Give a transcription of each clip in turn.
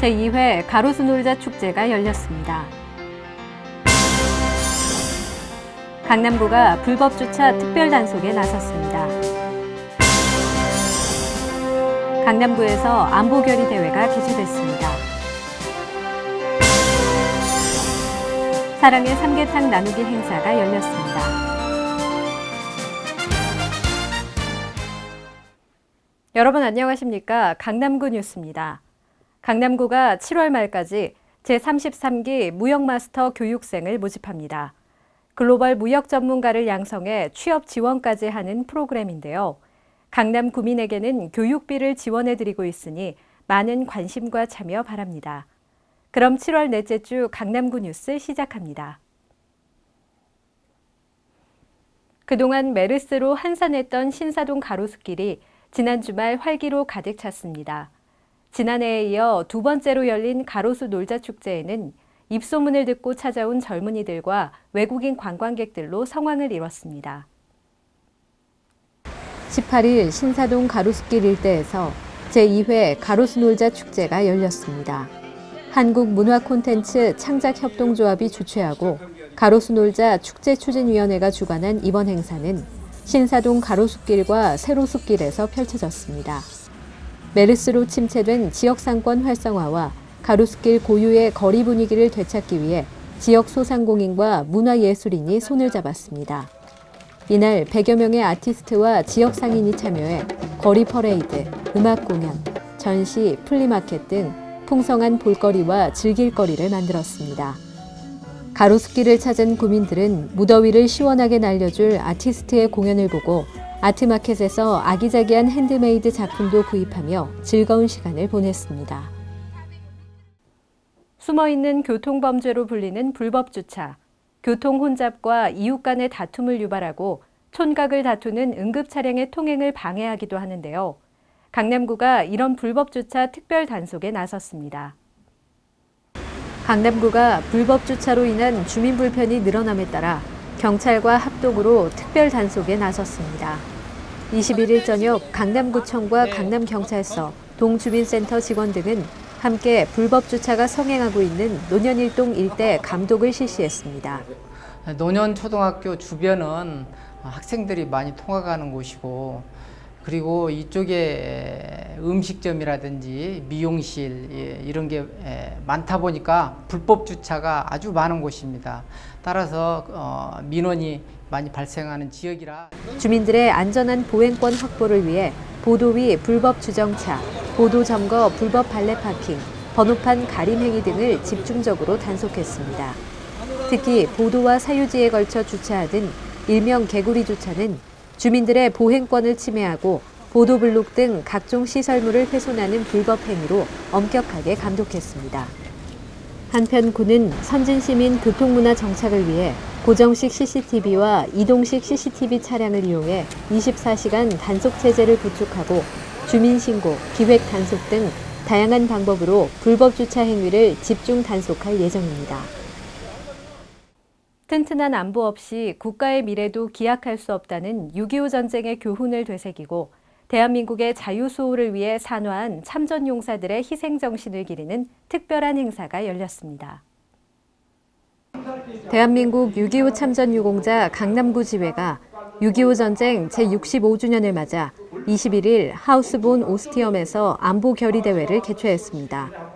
제2회 가로수 놀자 축제가 열렸습니다. 강남구가 불법 주차 특별 단속에 나섰습니다. 강남구에서 안보 결의 대회가 개최됐습니다. 사랑의 삼계탕 나누기 행사가 열렸습니다. 여러분 안녕하십니까? 강남구 뉴스입니다. 강남구가 7월 말까지 제33기 무역마스터 교육생을 모집합니다. 글로벌 무역 전문가를 양성해 취업 지원까지 하는 프로그램인데요. 강남 구민에게는 교육비를 지원해드리고 있으니 많은 관심과 참여 바랍니다. 그럼 7월 넷째 주 강남구 뉴스 시작합니다. 그동안 메르스로 한산했던 신사동 가로수길이 지난 주말 활기로 가득 찼습니다. 지난해에 이어 두 번째로 열린 가로수 놀자 축제에는 입소문을 듣고 찾아온 젊은이들과 외국인 관광객들로 성황을 이뤘습니다. 18일 신사동 가로수길 일대에서 제2회 가로수 놀자 축제가 열렸습니다. 한국문화콘텐츠 창작협동조합이 주최하고 가로수 놀자 축제 추진위원회가 주관한 이번 행사는 신사동 가로수길과 세로수길에서 펼쳐졌습니다. 메르스로 침체된 지역 상권 활성화와 가로수길 고유의 거리 분위기를 되찾기 위해 지역 소상공인과 문화예술인이 손을 잡았습니다. 이날 100여 명의 아티스트와 지역 상인이 참여해 거리 퍼레이드, 음악 공연, 전시, 플리마켓 등 풍성한 볼거리와 즐길거리를 만들었습니다. 가로수길을 찾은 구민들은 무더위를 시원하게 날려줄 아티스트의 공연을 보고 아트마켓에서 아기자기한 핸드메이드 작품도 구입하며 즐거운 시간을 보냈습니다. 숨어있는 교통범죄로 불리는 불법 주차, 교통 혼잡과 이웃 간의 다툼을 유발하고 촌각을 다투는 응급 차량의 통행을 방해하기도 하는데요. 강남구가 이런 불법 주차 특별 단속에 나섰습니다. 강남구가 불법 주차로 인한 주민 불편이 늘어남에 따라 경찰과 합동으로 특별 단속에 나섰습니다. 21일 저녁 강남구청과 강남경찰서, 동주민센터 직원 등은 함께 불법 주차가 성행하고 있는 노년일동 일대 감독을 실시했습니다. 노년 초등학교 주변은 학생들이 많이 통학하는 곳이고 그리고 이쪽에 음식점이라든지 미용실 예, 이런 게 에, 많다 보니까 불법 주차가 아주 많은 곳입니다. 따라서 어, 민원이 많이 발생하는 지역이라 주민들의 안전한 보행권 확보를 위해 보도 위 불법 주정차, 보도 점거 불법 발레 파킹, 번호판 가림 행위 등을 집중적으로 단속했습니다. 특히 보도와 사유지에 걸쳐 주차하던 일명 개구리 주차는 주민들의 보행권을 침해하고 보도블록 등 각종 시설물을 훼손하는 불법 행위로 엄격하게 감독했습니다. 한편 군은 선진 시민 교통문화 정착을 위해 고정식 CCTV와 이동식 CCTV 차량을 이용해 24시간 단속 체제를 구축하고 주민신고, 기획 단속 등 다양한 방법으로 불법 주차 행위를 집중 단속할 예정입니다. 튼튼한 안보 없이 국가의 미래도 기약할 수 없다는 6.25 전쟁의 교훈을 되새기고 대한민국의 자유수호를 위해 산화한 참전 용사들의 희생정신을 기리는 특별한 행사가 열렸습니다. 대한민국 6.25 참전 유공자 강남구 지회가 6.25 전쟁 제65주년을 맞아 21일 하우스본 오스티엄에서 안보 결의 대회를 개최했습니다.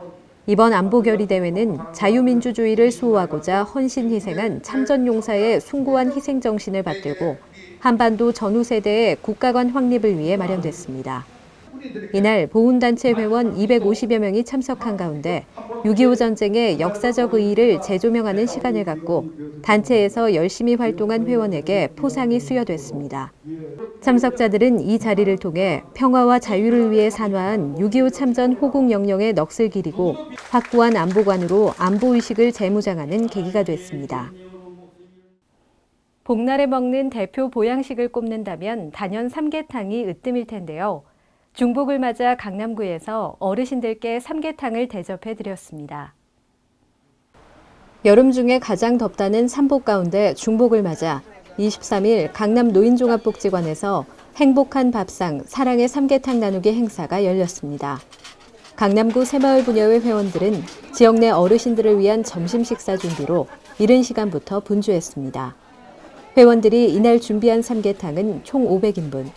이번 안보 결의 대회는 자유민주주의를 수호하고자 헌신 희생한 참전용사의 숭고한 희생 정신을 받들고 한반도 전후 세대의 국가관 확립을 위해 마련됐습니다. 이날 보훈단체 회원 250여 명이 참석한 가운데 6.25 전쟁의 역사적 의의를 재조명하는 시간을 갖고 단체에서 열심히 활동한 회원에게 포상이 수여됐습니다. 참석자들은 이 자리를 통해 평화와 자유를 위해 산화한 6.25 참전 호국 영령의 넋을 기리고 확고한 안보관으로 안보의식을 재무장하는 계기가 됐습니다. 복날에 먹는 대표 보양식을 꼽는다면 단연 삼계탕이 으뜸일 텐데요. 중복을 맞아 강남구에서 어르신들께 삼계탕을 대접해 드렸습니다. 여름 중에 가장 덥다는 삼복 가운데 중복을 맞아 23일 강남 노인종합복지관에서 행복한 밥상 사랑의 삼계탕 나누기 행사가 열렸습니다. 강남구 새마을 분야회 회원들은 지역 내 어르신들을 위한 점심 식사 준비로 이른 시간부터 분주했습니다. 회원들이 이날 준비한 삼계탕은 총 500인분.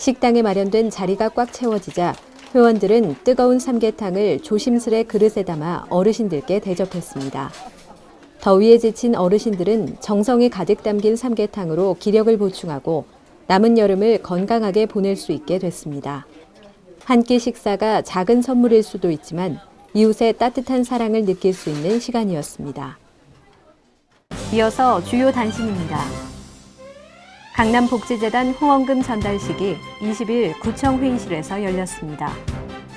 식당에 마련된 자리가 꽉 채워지자 회원들은 뜨거운 삼계탕을 조심스레 그릇에 담아 어르신들께 대접했습니다. 더위에 지친 어르신들은 정성이 가득 담긴 삼계탕으로 기력을 보충하고 남은 여름을 건강하게 보낼 수 있게 됐습니다. 한 끼 식사가 작은 선물일 수도 있지만 이웃의 따뜻한 사랑을 느낄 수 있는 시간이었습니다. 이어서 주요 단신입니다. 강남복지재단 후원금 전달식이 20일 구청 회의실에서 열렸습니다.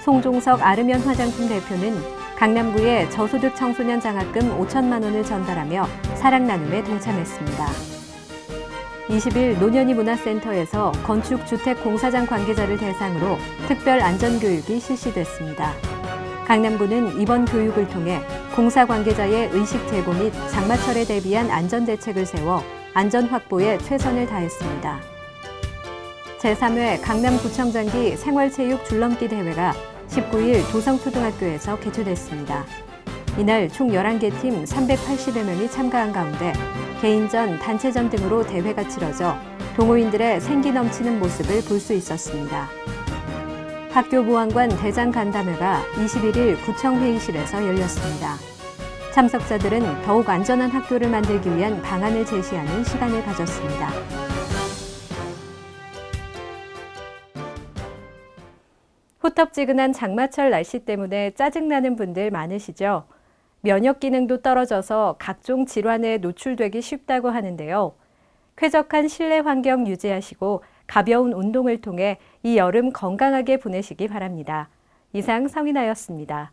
송종석 아르면 화장품 대표는 강남구에 저소득 청소년 장학금 5천만 원을 전달하며 사랑 나눔에 동참했습니다. 20일 노년이 문화센터에서 건축 주택 공사장 관계자를 대상으로 특별 안전교육이 실시됐습니다. 강남구는 이번 교육을 통해 공사 관계자의 의식 제고 및 장마철에 대비한 안전 대책을 세워 안전 확보에 최선을 다했습니다. 제3회 강남구청장기 생활체육 줄넘기 대회가 19일 도성초등학교에서 개최됐습니다. 이날 총 11개 팀 380여 명이 참가한 가운데 개인전, 단체전 등으로 대회가 치러져 동호인들의 생기 넘치는 모습을 볼 수 있었습니다. 학교 보안관 대장 간담회가 21일 구청 회의실에서 열렸습니다. 참석자들은 더욱 안전한 학교를 만들기 위한 방안을 제시하는 시간을 가졌습니다. 후텁지근한 장마철 날씨 때문에 짜증나는 분들 많으시죠? 면역 기능도 떨어져서 각종 질환에 노출되기 쉽다고 하는데요. 쾌적한 실내 환경 유지하시고 가벼운 운동을 통해 이 여름 건강하게 보내시기 바랍니다. 이상 성인아였습니다.